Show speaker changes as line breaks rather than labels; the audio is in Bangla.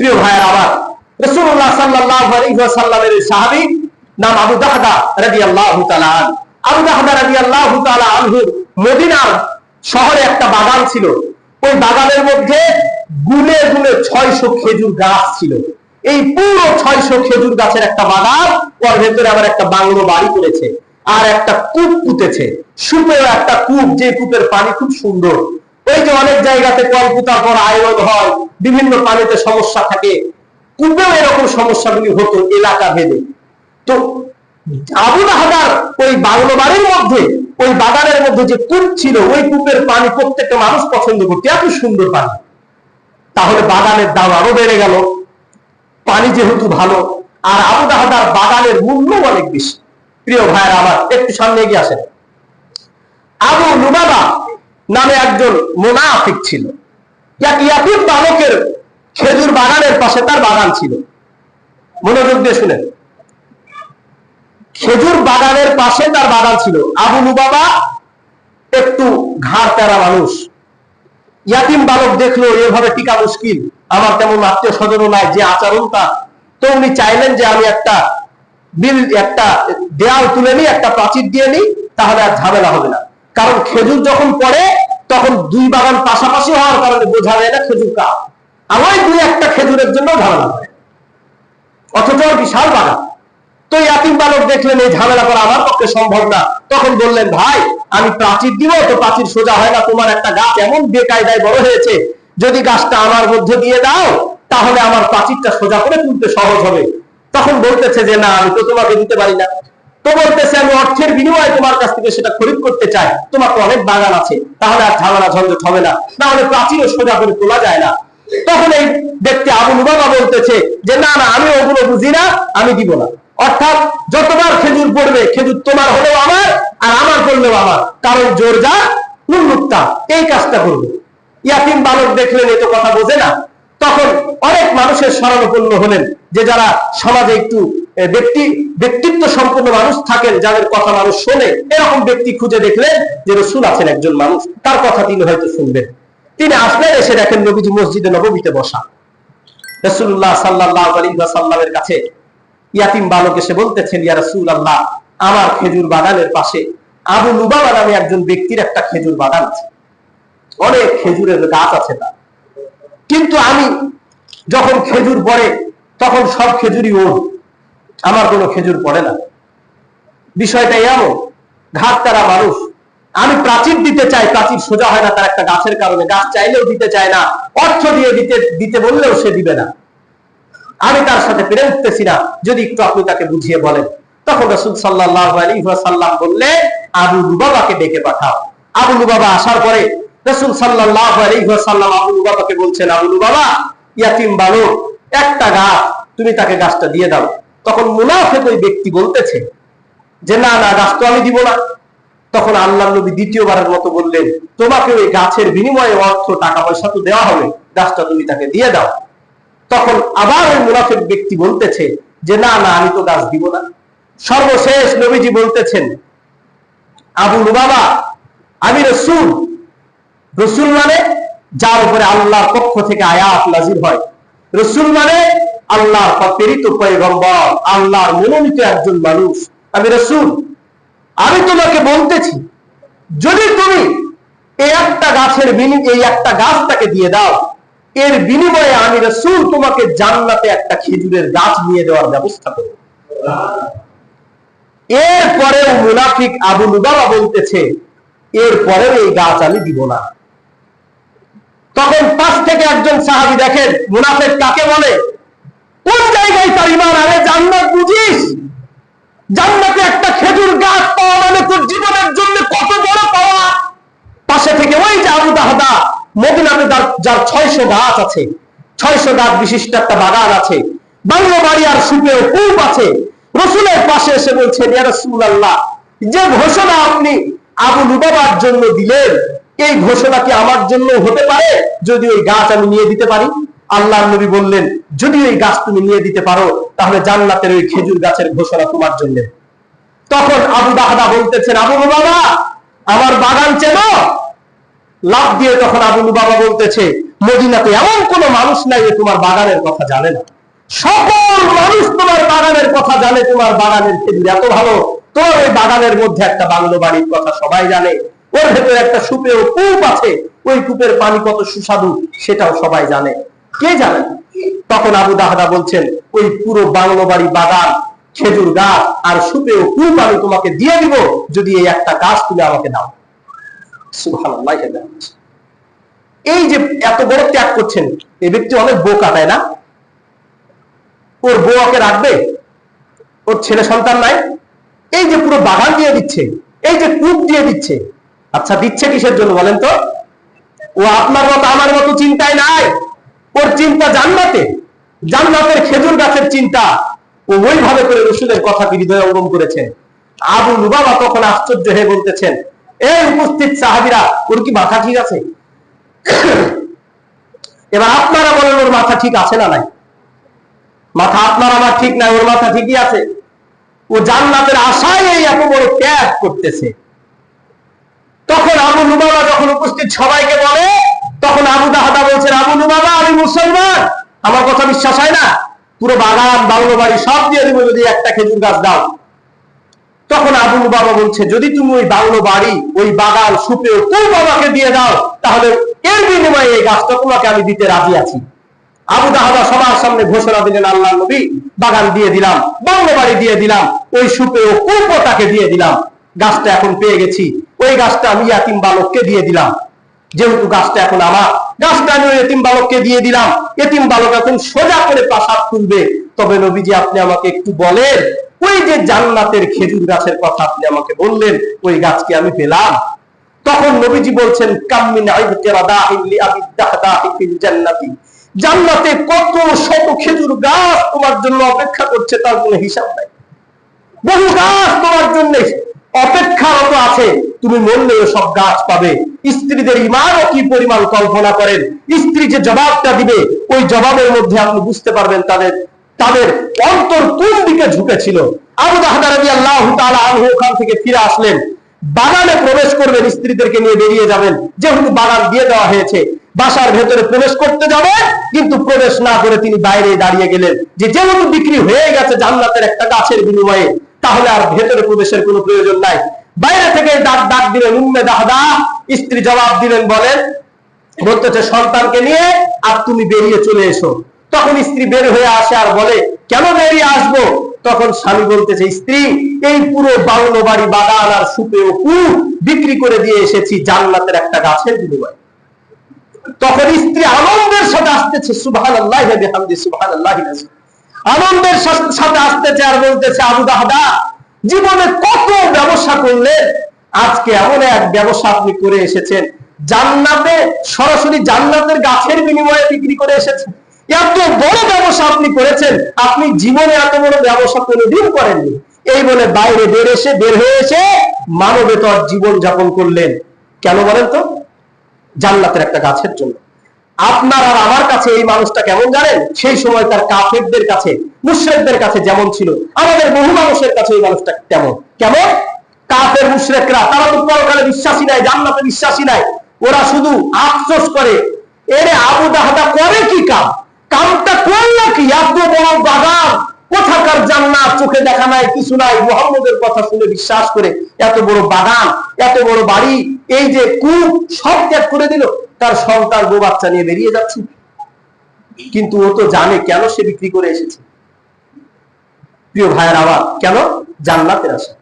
প্রিয় ভাইয়ের আবার রসুল্লাহ সাল্লাহ আলাইসাল্লামের সাহাবি নাম আবু দাহদা রাজি আল্লাহ আবু দাহদা রাজি আল্লাহ আনহুর মদিনার শহরে একটা বাগান ছিল। ওই বাগানের মধ্যে গুনে গুনে ছয়শো খেজুর গাছ ছিল। এই পুরো ছয়শো খেজুর গাছের একটা বাগান, ওর ভেতরে আবার একটা বাংলো বাড়ি করেছে আর একটা কূপ পুঁতেছে। সুপেও একটা কূপ, যে কূপের পানি খুব সুন্দর। ওই যে অনেক জায়গাতে কল পুতার পর আয়রন হয়, বিভিন্ন পানিতে সমস্যা থাকে কূপেও এরকম সমস্যাগুলি হতো এলাকা ভেদে। তো আবু হাজার ওই বাংলো বাড়ির মধ্যে, ওই বাগানের মধ্যে যে কূপ ছিল, ওই কূপের পানি প্রত্যেকটা মানুষ পছন্দ করতে। এত সুন্দর পানি। তাহলে বাগানের দাম আরও বেড়ে গেল। পানি যেহেতু ভালো, আর আবু দাহাদার বাগানের মূল্য অনেক বেশি। প্রিয় ভাইয়ের আমার, একটু সামনে এগিয়ে আসেন। আবু লুবাবা নামে একজন মোনাফিক ছিল। বালকের খেজুর বাগানের পাশে তার বাগান ছিল। মনোযোগ দিয়ে শুনেন। খেজুর বাগানের পাশে তার বাগান ছিল। আবু লুবাবা একটু ঘাড় তেরা মানুষ। ইয়াতিম বালক দেখল, এভাবে টিকা মুশকিল। আমার তেমন আত্মীয় স্বজনও নাই, যে আচরণ তার তো উনি চাইলেন যে আমি একটা বিল, একটা দেয়াল তুলে নিই, একটা প্রাচীর দিয়ে নিই, তাহলে আর ঝামেলা হবে না। কারণ খেজুর যখন পড়ে তখন দুই বাগান পাশাপাশি হওয়ার কারণে বোঝা যায় না খেজুর কা আমার দুই একটা খেজুরের জন্য ঝামেলা করে অথচ বিশাল বাগান। তো ইয়াতিম বালক দেখলেন এই ঝামেলা করা আমার পক্ষে সম্ভব না। তখন বললেন, ভাই, আমি প্রাচীর দিব, তো প্রাচীর সোজা হয় না। তোমার একটা গাছ এমন বেকায়দায় বড় হয়েছে, যদি গাছটা আমার মধ্যে দিয়ে দাও, তাহলে আমার প্রাচীরটা সোজা করে তুলতে সহজ হবে। তখন বলতেছে যে, না, আমি তো তোমাকে দিতে পারি না। তো বলতেছে, আমি অর্থের বিনিময়ে তোমার কাছ থেকে সেটা খরিদ করতে চাই। তোমার তো অনেক বাগান আছে। তাহলে আর ঝামেলা, ঝঞ্ঝট হবে না। তাহলে প্রাচীরও সোজা করে তোলা যায় না। তখন এই ব্যক্তি আবু বাবা বলতেছে যে, না না, আমি ওগুলো বুঝি না, আমি দিব না। অর্থাৎ যতবার খেজুর পড়বে, খেজুর তোমার হলেও আমার, আর আমার করলেও আমার। কারণ জোর যা, উন্মুক্তা। এই কাজটা করবে। ইয়াতিম বালক দেখলেন এই তো কথা বোঝে না। তখন অনেক মানুষের স্মরণপূর্ণ হলেন যে, যারা সমাজে একটু ব্যক্তি, ব্যক্তিত্ব সম্পন্ন মানুষ থাকেন যাদের কথা মানুষ শোনে। এরকম ব্যক্তি খুঁজে দেখলেন যে রসুল আছেন একজন মানুষ, তার কথা তিনি হয়তো শুনবেন। তিনি আসলেন, এসে দেখেন নবীজি মসজিদে নবমীতে বসা। রসুল্লাহ সাল্লাহ আলী সাল্লামের কাছে ইয়াতিম বালক এসে বলতেছেন, ইয়া রসুল আল্লাহ আমার খেজুর বাগানের পাশে আবু লুবাবা নামে একজন ব্যক্তির একটা খেজুর বাগান আছে। অনেক খেজুরের গাছ আছে তার। কিন্তু আমি যখন খেজুর পড়ে, তখন সব খেজুরই ওর। আমার কোনো খেজুর পড়ে না। বিষয়টা এমন ঘাট তারা মানুষ। আমি প্রাচীর দিতে চাই, প্রাচীর সোজা হয় না তার একটা গাছের কারণে। গাছ চাইলেও দিতে চায় না, অর্থ দিয়ে দিতে দিতে বললেও সে দিবে না। আমি তার সাথে পেরে উঠতেছি না, যদি একটু আপনি তাকে বুঝিয়ে বলেন। তখন রসুল সাল্লাহ আলী সাল্লাম বললে, আবু লুবাবাকে ডেকে পাঠাও। আবু লুবাবা আসার পরে রসুল সাল্লাহ আলী সাল্লাম আবু লুবাবাকে বলছেন, আবু লুবাবা, ইয়াতিম বালক একটা গাছ, তুমি তাকে গাছটা দিয়ে দাও। তখন মুনাফেক ওই ব্যক্তি বলতেছে যে, না না, গাছ তো আমি দিব না। তখন আল্লাহ নবী দ্বিতীয়বারের মতো বললেন, তোমাকে ওই গাছের বিনিময়ে অর্থ, টাকা পয়সা তো দেওয়া হবে, গাছটা তুমি তাকে দিয়ে দাও। তখন আবার ওই মুনাফিক ব্যক্তি বলতেছে যে, না না, আমি তো গাছ দিব না। সর্বশেষ নবীজি বলতেছেন, আবু বাবা আমি রসুল। রসুল মানে যার উপরে আল্লাহর পক্ষ থেকে আয়াত নাজির হয়। রসুল মানে আল্লাহর প্রেরিত পয়গম্বর, আল্লাহর মনোনীত একজন মানুষ। আমি রসুল, আমি তোমাকে বলতেছি, যদি তুমি এই একটা গাছের বিনি, এই একটা গাছ তাকে দিয়ে দাও, এর বিনিময়ে আমি রসুল তোমাকে জান্নাতে একটা খেজুরের গাছ নিয়ে দেওয়ার ব্যবস্থা করব। এরপরেও মুনাফিক আবু লুবাবা বলতেছে এরপরেও এই গাছ আমি দিব না। তখন পাশ থেকে একজন সাহাবি দেখেন, মুনাফেক কাকে বলে কোন জায়গায় তার ইমান আরে জান্নাত বুঝিস জান্নাতে একটা খেজুর গাছ পাওয়া মানে তোর জীবনের জন্য কত বড় পাওয়া? পাশে থেকে ওই যে আবু দাহদা, মদিনাতে যার- ছয়শো গাছ আছে, ছয়শো গাছ বিশিষ্ট একটা বাগান আছে বাংলা বাড়ি আর সুপেও কূপ আছে। রসুলের পাশে এসে বলছেন, ইয়া রসুল আল্লাহ যে ঘোষণা আপনি আবু লুবাবার জন্য দিলেন, এই ঘোষণা কি আমার জন্য হতে পারে? যদি ওই গাছ আমি নিয়ে দিতে পারি? আল্লাহ নবী বললেন, যদি ওই গাছ তুমি নিয়ে দিতে পারো, তাহলে জান্নাতের ওই খেজুর গাছের ঘোষণা তোমার জন্য। তখন আবু দাহাদা বলতেছেন, আবু বাবা আমার বাগান চেনো? লাভ দিয়ে তখন আবু বাবা বলতেছে, মদিনাতে এমন কোন মানুষ নাই যে তোমার বাগানের কথা জানে না। সকল মানুষ তোমার বাগানের কথা জানে, তোমার বাগানের খেজুর এত ভালো। তোমার ওই বাগানের মধ্যে একটা বাংলো বাড়ির কথা সবাই জানে। ওর ভেতরে একটা সুপেও কূপ আছে। ওই কূপের পানি কত সুস্বাদু, সেটাও সবাই জানে। কে জানে? তখন আবু দাহাদা বলছেন, ওই পুরো বাংলো বাড়ি বাগান, খেজুর গাছ আর সুপেও কূপ আমি তোমাকে দিয়ে দিব, যদি এই একটা গাছ তুমি আমাকে দাও। এই যে এত বড় ত্যাগ করছেন এই ব্যক্তি অনেক বোকা, তাই না? ওর বউ ওকে রাখবে, ওর ছেলে সন্তান নাই, এই যে পুরো বাগান দিয়ে দিচ্ছে, এই যে কূপ দিয়ে দিচ্ছে আচ্ছা দিচ্ছে কিসের জন্য বলেন তো? ও আপনার মতো আমার মতো চিন্তায় নাই। ওর চিন্তা জান্নাতে। জান্নাতের খেজুর গাছের চিন্তা। ওইভাবে করে রসুলের কথা হৃদয় অঙ্গম করেছেন। আবু লুবাবা তখন আশ্চর্য হয়ে বলতেছেন এই উপস্থিত সাহাবিরা, ওর কি মাথা ঠিক আছে? এবার আপনারা বলেন, ওর মাথা ঠিক আছে না নাই? মাথা আপনার, আমার ঠিক নাই, ওর মাথা ঠিকই আছে। ও জান্নাতের আশায় এই এত বড় ত্যাগ করতেছে। তখন আবু লুবাবা যখন উপস্থিত সবাইকে বলে তখন আবু দাহাদা বলছেন, আবু লুবাবা আমি মুসলমান। আমার কথা বিশ্বাস হয় না। পুরো বাগান বাড়ি সব দিয়ে দিব, যদি একটা খেজুর গাছ দাও। তখন আবু বাবা বলছে, যদি তুমি ওই বাংলো বাড়ি ওই বাগান সুপেও তোর বাবাকে দিয়ে দাও, তাহলে এর বিনিময়ে এই গাছটা তোমাকে আমি দিতে রাজি আছি। আবু দাহাদা সবার সামনে ঘোষণা দিলেন, আল্লাহ নবী, বাগান দিয়ে দিলাম বাংলো বাড়ি দিয়ে দিলাম, ওই সুপে সুপেও কুপটাকে দিয়ে দিলাম। গাছটা এখন পেয়ে গেছি। ওই গাছটা আমি ইয়াতিম বালককে দিয়ে দিলাম। যেহেতু গাছটা এখন আমার, গাছটা আমি এতিম বালককে দিয়ে দিলাম। এতিম বালক এখন সোজা করে প্রাসাদ তুলবে তবে নবীজি আপনি আমাকে একটু বলেন, ওই যে জান্নাতের খেজুর গাছের কথা আপনি আমাকে বললেন, ওই গাছকে আমি পেলাম? তখন নবীজি বলছেন কাম্মিন জান্নাতি। জান্নাতে কত শত খেজুর গাছ তোমার জন্য অপেক্ষা করছে, তার কোনো হিসাব নাই। বহু গাছ তোমার জন্য আছে, তুমি মরলে সব গাছ পাবে। স্ত্রীদের ইমানও কি পরিমাণ কল্পনা করেন? স্ত্রী যে জবাবটা দিবে, ওই জবাবের মধ্যে আপনি বুঝতে পারবেন তাদের তাদের অন্তর কোন দিকে ঝুঁকেছিল। আবু দাহাদা আল্লাহ ওখান থেকে ফিরে আসলেন। বাগানে প্রবেশ করবেন, স্ত্রীদেরকে নিয়ে বেরিয়ে যাবেন। যেহেতু বাগান দিয়ে দেওয়া হয়েছে, বাসার ভেতরে প্রবেশ করতে যাবে, কিন্তু প্রবেশ না করে তিনি বাইরে দাঁড়িয়ে গেলেন। যে যেহেতু বিক্রি হয়ে গেছে জান্নাতের একটা গাছের বিনিময়ে, তাহলে আর ভেতরে প্রবেশের কোনো প্রয়োজন নাই। বাইরে থেকে ডাক ডাক দিলেন উম্মে দাহদা স্ত্রী জবাব দিলেন, বলেন বলতেছে সন্তানকে নিয়ে আর তুমি বেরিয়ে চলে এসো। তখন স্ত্রী বের হয়ে আসে আর বলে, কেন বেরিয়ে আসব? তখন স্বামী বলতেছে, স্ত্রী, এই পুরো বাংলো বাড়ি বাগান আর সুপে ও কুপ বিক্রি করে দিয়ে এসেছি জান্নাতের একটা গাছের বিনিময়ে। তখন স্ত্রী আনন্দের সাথে আসতেছে সুবাহ আল্লাহ সুবাহ আল্লাহ আনন্দের সাথে আসতেছে আর বলতেছে, আবু দাহাদা জীবনে কত ব্যবসা করলেন আজকে এমন এক ব্যবসা আপনি করে এসেছেন? জান্নাতে, সরাসরি জান্নাতের গাছের বিনিময়ে বিক্রি করে এসেছেন। এত বড় ব্যবসা আপনি করেছেন, আপনি জীবনে এত বড় ব্যবসা কোনোদিন করেননি। এই বলে বাইরে বের এসে, বের হয়ে এসে মানবেতর জীবন যাপন করলেন। কেন বলেন তো? জান্নাতের একটা গাছের জন্য। আপনার আর আমার কাছে এই মানুষটা কেমন জানেন? সেই সময় তার কাফেরদের কাছে, মুশ্রেকদের কাছে যেমন ছিল, আমাদের বহু মানুষের কাছে এই মানুষটা কেমন? কেমন? কাফের, মুশ্রেকরা, তারা তো পরকালে বিশ্বাসী নাই, জান্নাতে বিশ্বাসী নাই। ওরা শুধু আফসোস করে, এরে আবু দাহাদা করে কি কাম? কামটা করল কি? এত বড় বাগান, কোথাকার জান্নাত? চোখে দেখা নাই, কিছু নাই, মোহাম্মদের কথা শুনে বিশ্বাস করে, এত বড় বাগান, এত বড় বাড়ি, এই যে কূপ, সব ত্যাগ করে দিল। তার সন্তান গো বাচ্চা নিয়ে বেরিয়ে যাচ্ছে। কিন্তু ও তো জানে কেন সে বিক্রি করে এসেছে। প্রিয় ভাইয়ের আবার, কেন? জান্নাতের আশা।